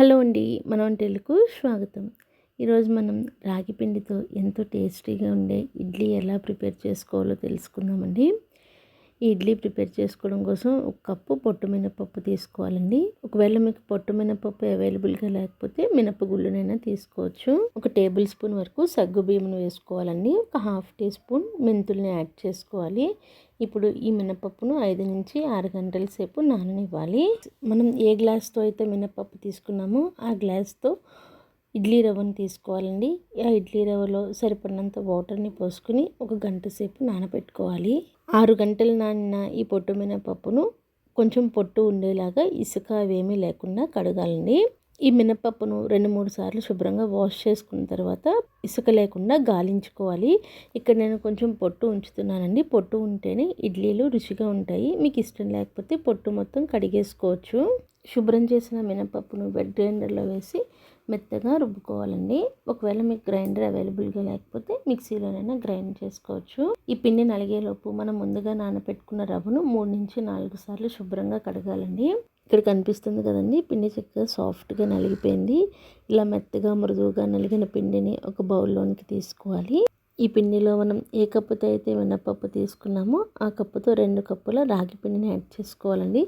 Hello అండి మన వంటలకు స్వాగతం. ఈరోజు మనం రాగి పిండితో ఎంతో టేస్టీగా ఉండే ఇడ్లీ ఎలా ప్రిపేర్ చేసుకోవాలో తెలుసుకుందామండి. ఈ ఇడ్లీ ప్రిపేర్ చేసుకోవడం కోసం ఒక కప్పు పొట్టు మినపప్పు తీసుకోవాలండి. ఒకవేళ మీకు పొట్టు మినపప్పు అవైలబుల్గా లేకపోతే మినపగుళ్ళునైనా తీసుకోవచ్చు. ఒక టేబుల్ స్పూన్ వరకు సగ్గు బియ్యం వేసుకోవాలండి. ఒక హాఫ్ టీ స్పూన్ మెంతుల్ని యాడ్ చేసుకోవాలి. ఇప్పుడు ఈ మినపప్పును ఐదు నుంచి ఆరు గంటల సేపు నాననివ్వాలి. మనం ఏ గ్లాస్తో అయితే మినపప్పు తీసుకున్నామో ఆ గ్లాస్తో ఇడ్లీ రవ్వను తీసుకోవాలండి. ఆ ఇడ్లీ రవ్వలో సరిపడినంత వాటర్ని పోసుకుని ఒక గంట సేపు నానబెట్టుకోవాలి. ఆరు గంటలు నానిన ఈ పొట్టు మినపప్పును కొంచెం పొట్టు ఉండేలాగా ఇసుక అవేమీ లేకుండా కడగాలండి. ఈ మినపప్పును రెండు మూడు సార్లు శుభ్రంగా వాష్ చేసుకున్న తర్వాత ఇసుక లేకుండా గాలించుకోవాలి. ఇక్కడ నేను కొంచెం పొట్టు ఉంచుతున్నానండి. పొట్టు ఉంటేనే ఇడ్లీలు రుచిగా ఉంటాయి. మీకు ఇష్టం లేకపోతే పొట్టు మొత్తం కడిగేసుకోవచ్చు. శుభ్రం చేసిన మినపప్పును బెడ్ గ్రైండర్లో వేసి మెత్తగా రుబ్బుకోవాలండి. ఒకవేళ మీకు గ్రైండర్ అవైలబుల్గా లేకపోతే మిక్సీలోనైనా గ్రైండ్ చేసుకోవచ్చు. ఈ పిండి నలిగేలోపు మనం ముందుగా నానబెట్టుకున్న రవ్వను మూడు నుంచి నాలుగు సార్లు శుభ్రంగా కడగాలండి. ఇక్కడ కనిపిస్తుంది కదండి. పిండి చక్కగా సాఫ్ట్గా నలిగిపోయింది. ఇలా మెత్తగా మృదువుగా నలిగిన పిండిని ఒక బౌల్లోనికి తీసుకోవాలి. ఈ పిండిలో మనం ఏ కప్పుతో అయితే మినపప్పు తీసుకున్నామో ఆ కప్పుతో రెండు కప్పుల రాగి పిండిని యాడ్ చేసుకోవాలండి.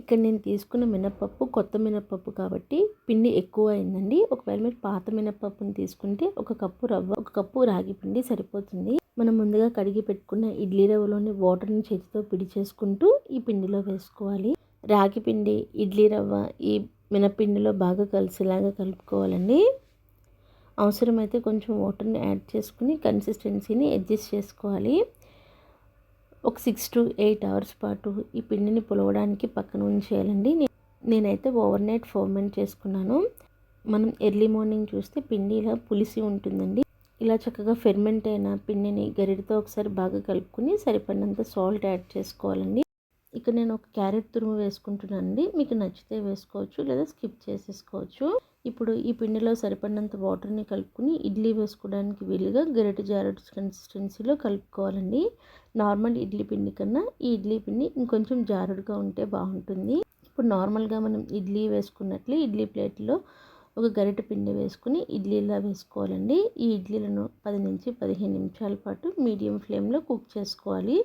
ఇక్కడ నేను తీసుకున్న మినపప్పు కొత్త మినపప్పు కాబట్టి పిండి ఎక్కువ అయిందండి. ఒకవేళ మీరు పాత మినపప్పుని తీసుకుంటే ఒక కప్పు రవ్వ ఒక కప్పు రాగి పిండి సరిపోతుంది. మనం ముందుగా కడిగి పెట్టుకున్న ఇడ్లీ రవ్వలోని వాటర్ని చేతితో పిడి చేసుకుంటూ ఈ పిండిలో వేసుకోవాలి. రాగి పిండి ఇడ్లీ రవ్వ ఈ మినపిండిలో బాగా కలిసేలాగా కలుపుకోవాలండి. అవసరమైతే కొంచెం వాటర్ని యాడ్ చేసుకుని కన్సిస్టెన్సీని అడ్జస్ట్ చేసుకోవాలి. ఒక సిక్స్ టు ఎయిట్ అవర్స్ పాటు ఈ పిండిని పులవడానికి పక్కన ఉంచేయాలండి. నేనైతే ఓవర్ నైట్ ఫర్మెంట్ చేసుకున్నాను. మనం ఎర్లీ మార్నింగ్ చూస్తే పిండి ఇలా పులిసి ఉంటుందండి. ఇలా చక్కగా ఫెర్మెంట్ అయిన పిండిని గరిటతో ఒకసారి బాగా కలుపుకుని సరిపడినంత సాల్ట్ యాడ్ చేసుకోవాలండి. ఇక్కడ నేను ఒక క్యారెట్ తురుము వేసుకుంటున్నానండి. మీకు నచ్చితే వేసుకోవచ్చు లేదా స్కిప్ చేసేసుకోవచ్చు. ఇప్పుడు ఈ పిండిలో సరిపడినంత వాటర్ని కలుపుకుని ఇడ్లీ వేసుకోవడానికి వీలుగా గరిటె జారెట్ కన్సిస్టెన్సీలో కలుపుకోవాలండి. నార్మల్ ఇడ్లీ పిండి కన్నా ఈ ఇడ్లీ పిండి ఇంకొంచెం జారుడుగా ఉంటే బాగుంటుంది. ఇప్పుడు నార్మల్గా మనం ఇడ్లీ వేసుకున్నట్లే ఇడ్లీ ప్లేట్లో ఒక గరిట పిండి వేసుకుని ఇడ్లీలా వేసుకోవాలండి. ఈ ఇడ్లీలను పది నుంచి పదిహేను నిమిషాల పాటు మీడియం ఫ్లేమ్లో కుక్ చేసుకోవాలి.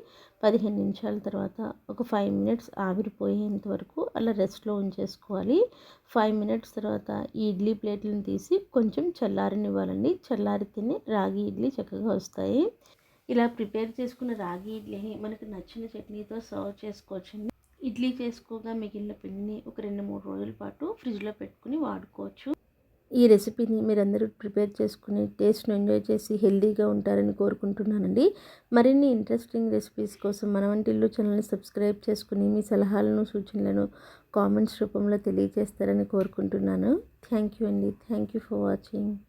పదిహేను నిమిషాల తర్వాత ఒక ఫైవ్ మినిట్స్ ఆవిరిపోయేంత వరకు అలా రెస్ట్లో ఉంచేసుకోవాలి. ఫైవ్ మినిట్స్ తర్వాత ఈ ఇడ్లీ ప్లేట్లను తీసి కొంచెం చల్లారనివ్వాలండి. చల్లారితేనే రాగి ఇడ్లీ చక్కగా వస్తాయి. ఇలా ప్రిపేర్ చేసుకున్న రాగి ఇడ్లీని మనకు నచ్చిన చట్నీతో సర్వ్ చేసుకోవచ్చండి. ఇడ్లీ చేసుకోగా మిగిలిన పిండిని ఒక రెండు మూడు రోజుల పాటు ఫ్రిడ్జ్లో పెట్టుకుని వాడుకోవచ్చు. ఈ రెసిపీని మీరందరూ ప్రిపేర్ చేసుకుని టేస్ట్ను ఎంజాయ్ చేసి హెల్తీగా ఉంటారని కోరుకుంటున్నానండి. మరిన్ని ఇంట్రెస్టింగ్ రెసిపీస్ కోసం మన వంటిల్లు ఛానల్ని సబ్స్క్రైబ్ చేసుకుని మీ సలహాలను సూచనలను కామెంట్స్ రూపంలో తెలియజేస్తారని కోరుకుంటున్నాను. థ్యాంక్ యూ అండి. Thank you for watching.